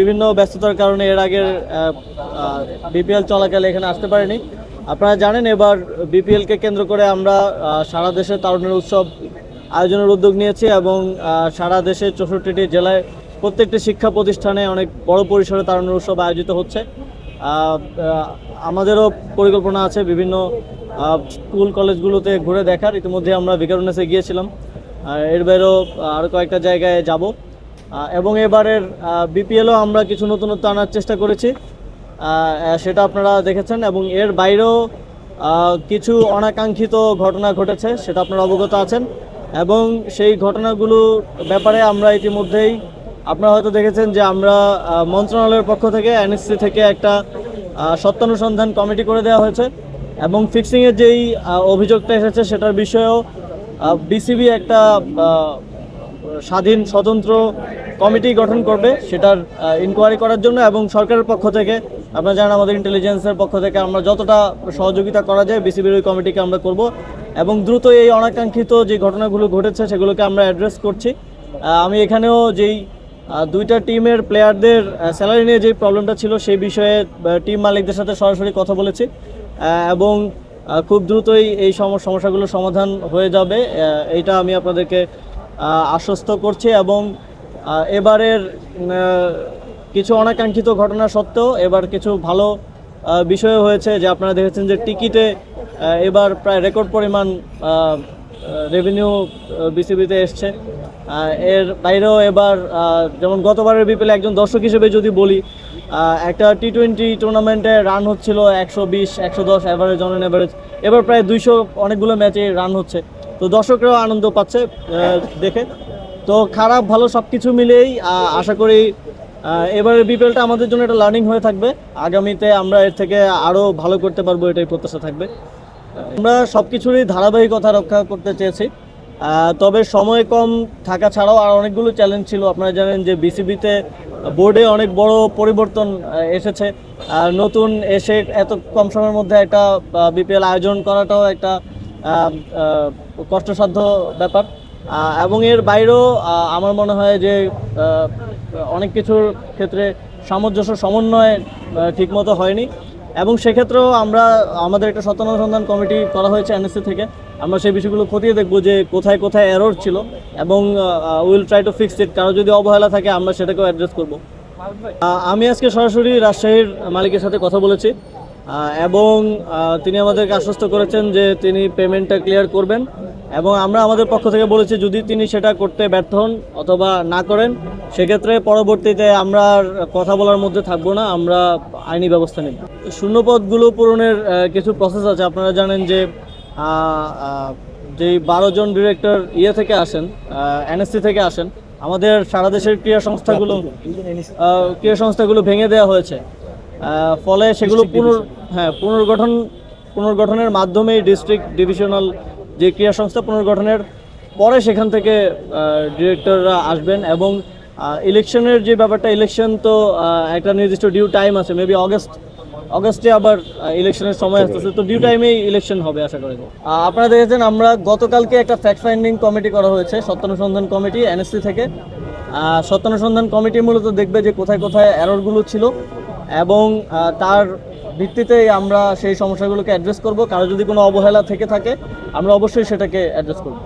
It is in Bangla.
বিভিন্ন ব্যস্ততার কারণে এর আগের বিপিএল চলাকালে এখানে আসতে পারিনি। আপনারা জানেন এবার বিপিএলকে কেন্দ্র করে আমরা সারা দেশে তারুণের উৎসব আয়োজনের উদ্যোগ নিয়েছি এবং সারা দেশে চৌষট্টিটি জেলায় প্রত্যেকটি শিক্ষা প্রতিষ্ঠানে অনেক বড় পরিসরে তারুণের উৎসব আয়োজিত হচ্ছে। আমাদেরও পরিকল্পনা আছে বিভিন্ন স্কুল কলেজগুলোতে ঘুরে দেখার। ইতিমধ্যে আমরা ভিকারুনেসে গিয়েছিলাম। এর বাইরেও আরও কয়েকটা জায়গায় যাব। এবং এবারের বিপিএলও আমরা কিছু নতুনত্ব আনার চেষ্টা করেছি। সেটা আপনারা দেখেছেন এবং এর বাইরেও কিছু অনাকাঙ্ক্ষিত ঘটনা ঘটেছে, সেটা আপনারা অবগত আছেন। এবং সেই ঘটনাগুলোর ব্যাপারে আমরা ইতিমধ্যেই, আপনারা হয়তো দেখেছেন যে আমরা মন্ত্রণালয়ের পক্ষ থেকে এনএসসি থেকে একটা সত্যানুসন্ধান কমিটি করে দেওয়া হয়েছে। এবং ফিক্সিংয়ের যেই অভিযোগটা এসেছে, সেটার বিষয়েও বিসিবি একটা স্বাধীন স্বতন্ত্র কমিটি গঠন করবে, সেটার ইনকোয়ারি করার জন্য এবং সরকারের পক্ষ থেকে, আপনারা জানেন আমাদের ইন্টেলিজেন্সের পক্ষ থেকে আমরা যতটা সহযোগিতা করা যায় বিসিবির ওই কমিটিকে আমরা করব। এবং দ্রুত এই অনাকাঙ্ক্ষিত যে ঘটনাগুলো ঘটেছে, সেগুলোকে আমরা অ্যাড্রেস করছি। আমি এখানেও যেই দুইটা টিমের প্লেয়ারদের স্যালারি নিয়ে যে প্রবলেমটা ছিল, সেই বিষয়ে টিম মালিকদের সাথে সরাসরি কথা বলেছি। এবং খুব দ্রুতই এই সম- সমস্যাগুলোর সমাধান হয়ে যাবে। এইটা আমি আপনাদেরকে আশ্বস্ত করছে এবং এবারের কিছু অনাকাঙ্ক্ষিত ঘটনা সত্ত্বেও এবার কিছু ভালো বিষয় হয়েছে যে আপনারা দেখেছেন যে টিকিটে এবার প্রায় রেকর্ড পরিমাণ রেভিনিউ বিসিবিতে এসছে। এর বাইরেও এবার যেমন গতবারের বিপিএলে একজন দর্শক হিসেবে যদি বলি একটা টি টোয়েন্টি টুর্নামেন্টে রান হচ্ছিল একশো বিশ, একশো দশ অ্যাভারেজ অন অ্যাভারেজ এবার প্রায় দুইশো অনেকগুলো ম্যাচে রান হচ্ছে। তো দর্শকরাও আনন্দ পাচ্ছে দেখে। তো খারাপ, ভালো সব কিছু মিলেই আশা করি এবারের বিপিএলটা আমাদের জন্য একটা লার্নিং হয়ে থাকবে। আগামীতে আমরা এর থেকে আরও ভালো করতে পারব, এটাই প্রত্যাশা থাকবে। আমরা সব কিছুরই ধারাবাহিকতা রক্ষা করতে চেয়েছি। তবে সময় কম থাকা ছাড়াও আর অনেকগুলো চ্যালেঞ্জ ছিল। আপনারা জানেন যে বিসিবিতে বোর্ডে অনেক বড় পরিবর্তন এসেছে। নতুন এসে এত কম সময়ের মধ্যে একটা বিপিএল আয়োজন করাটাও একটা কষ্টসাধ্য ব্যাপার। এবং এর বাইরেও আমার মনে হয় যে অনেক কিছুর ক্ষেত্রে সামঞ্জস্য সমন্বয় ঠিকমতো হয়নি। এবং সেক্ষেত্রেও আমরা, আমাদের একটা সত্যানুসন্ধান কমিটি করা হয়েছে এনএসসি থেকে। আমরা সেই বিষয়গুলো খতিয়ে দেখব যে, কোথায় কোথায় এরর ছিল। এবং will try to fix it কারও যদি অবহেলা থাকে, আমরা সেটাকেও অ্যাড্রেস করব। আমি আজকে সরাসরি রাজশাহীর মালিকের সাথে কথা বলেছি। এবং তিনি আমাদেরকে আশ্বস্ত করেছেন যে তিনি পেমেন্টটা ক্লিয়ার করবেন এবং আমরা আমাদের পক্ষ থেকে বলেছি যদি তিনি সেটা করতে ব্যর্থ হন অথবা না করেন সেক্ষেত্রে পরবর্তীতে আমরা কথা বলার মধ্যে থাকব না আমরা আইনি ব্যবস্থা নেব। শূন্যপদগুলো পূরণের কিছু প্রসেস আছে। আপনারা জানেন যে যেই বারো জন ডিরেক্টর ইয়ে থেকে আসেন এনএসসি থেকে আসেন আমাদের সারা দেশের ক্রীড়া সংস্থাগুলো ক্রীড়া সংস্থাগুলো ভেঙে দেওয়া হয়েছে। ফলে সেগুলো পুনর হ্যাঁ পুনর্গঠন পুনর্গঠনের মাধ্যমেই ডিস্ট্রিক্ট ডিভিশনাল যে ক্রীড়া সংস্থা পুনর্গঠনের পরে সেখান থেকে ডিরেক্টররা আসবেন এবং ইলেকশনের যে ব্যাপারটা ইলেকশন তো একটা নির্দিষ্ট ডিউ টাইম আছে মেবি অগস্ট অগস্টে আবার ইলেকশনের সময় আসতেছে। তো ডিউ টাইমেই ইলেকশন হবে আশা করি। আপনারা দেখেছেন আমরা গতকালকে একটা ফ্যাক্ট ফাইন্ডিং কমিটি করা হয়েছে সত্যানুসন্ধান কমিটি এনএসসি থেকে। সত্যানুসন্ধান কমিটি মূলত দেখবে যে কোথায় কোথায় এররগুলো ছিল। এবং তার ভিত্তিতে আমরা সেই সমস্যাগুলোকে অ্যাড্রেস করব। কারও যদি কোনো অবহেলা থেকে থাকে, আমরা অবশ্যই সেটাকে অ্যাড্রেস করব।